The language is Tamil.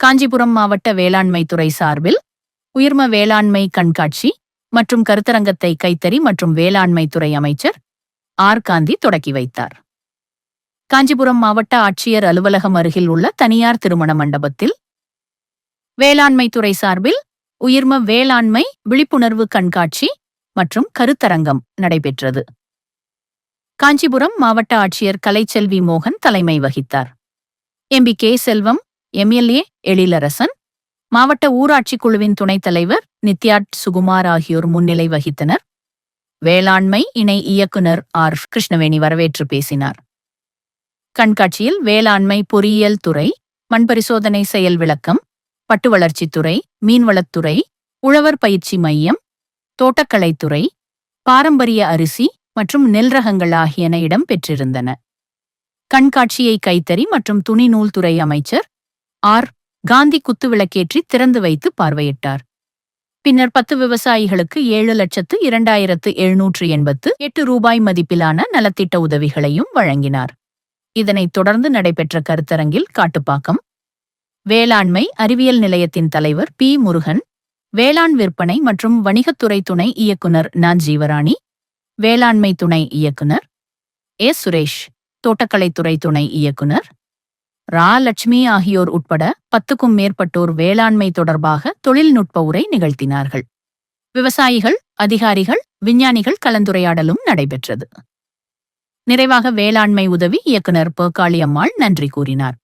காஞ்சிபுரம் மாவட்ட வேளாண்மை துறை சார்பில் உயிர்ம வேளாண்மை கண்காட்சி மற்றும் கருத்தரங்கத்தை கைத்தறி மற்றும் வேளாண்மை துறை அமைச்சர் ஆர். காந்தி தொடக்கி வைத்தார். காஞ்சிபுரம் மாவட்ட ஆட்சியர் அலுவலகம் அருகில் உள்ள தனியார் திருமண மண்டபத்தில் வேளாண்மை துறை சார்பில் உயிர்ம வேளாண்மை விழிப்புணர்வு கண்காட்சி மற்றும் கருத்தரங்கம் நடைபெற்றது. காஞ்சிபுரம் மாவட்ட ஆட்சியர் கலைச்செல்வி மோகன் தலைமை வகித்தார். MP K. Selvam MLA Ezhilarasan மாவட்ட ஊராட்சி குழுவின் துணைத் தலைவர் நித்யாட் சுகுமார் ஆகியோர் முன்னிலை வகித்தனர். வேளாண்மை இணை இயக்குனர் ஆர். கிருஷ்ணவேணி வரவேற்று பேசினார். கண்காட்சியில் வேளாண்மை பொறியியல் துறை மண் பரிசோதனை செயல் விளக்கம் பட்டு வளர்ச்சித்துறை மீன்வளத்துறை உழவர் பயிற்சி மையம் தோட்டக்கலைத்துறை பாரம்பரிய அரிசி மற்றும் நெல் ரகங்கள் ஆகியன இடம் பெற்றிருந்தன. கண்காட்சியை கைத்தறி மற்றும் துணி நூல்துறை அமைச்சர் ஆர். காந்தி குத்துவிளக்கேற்றி திறந்து வைத்து பார்வையிட்டார். பின்னர் பத்து விவசாயிகளுக்கு ஏழு லட்சத்து இரண்டாயிரத்து எழுநூற்று எண்பத்து எட்டு ரூபாய் மதிப்பிலான நலத்திட்ட உதவிகளையும் வழங்கினார். இதனைத் தொடர்ந்து நடைபெற்ற கருத்தரங்கில் காட்டுப்பாக்கம் வேளாண்மை அறிவியல் நிலையத்தின் தலைவர் பி. முருகன் வேளாண் விற்பனை மற்றும் வணிகத்துறை துணை இயக்குனர் ந ஜீவராணி வேளாண்மை துணை இயக்குனர் ஏ. சுரேஷ் தோட்டக்கலைத்துறை துணை இயக்குனர் ரா லட்சுமி ஆகியோர் உட்பட பத்துக்கும் மேற்பட்டோர் வேளாண்மை தொடர்பாக தொழில்நுட்ப உரை நிகழ்த்தினார்கள். விவசாயிகள் அதிகாரிகள் விஞ்ஞானிகள் கலந்துரையாடலும் நடைபெற்றது. நிறைவாக வேளாண்மை உதவி இயக்குனர் பேக்காளி அம்மாள் நன்றி கூறினார்.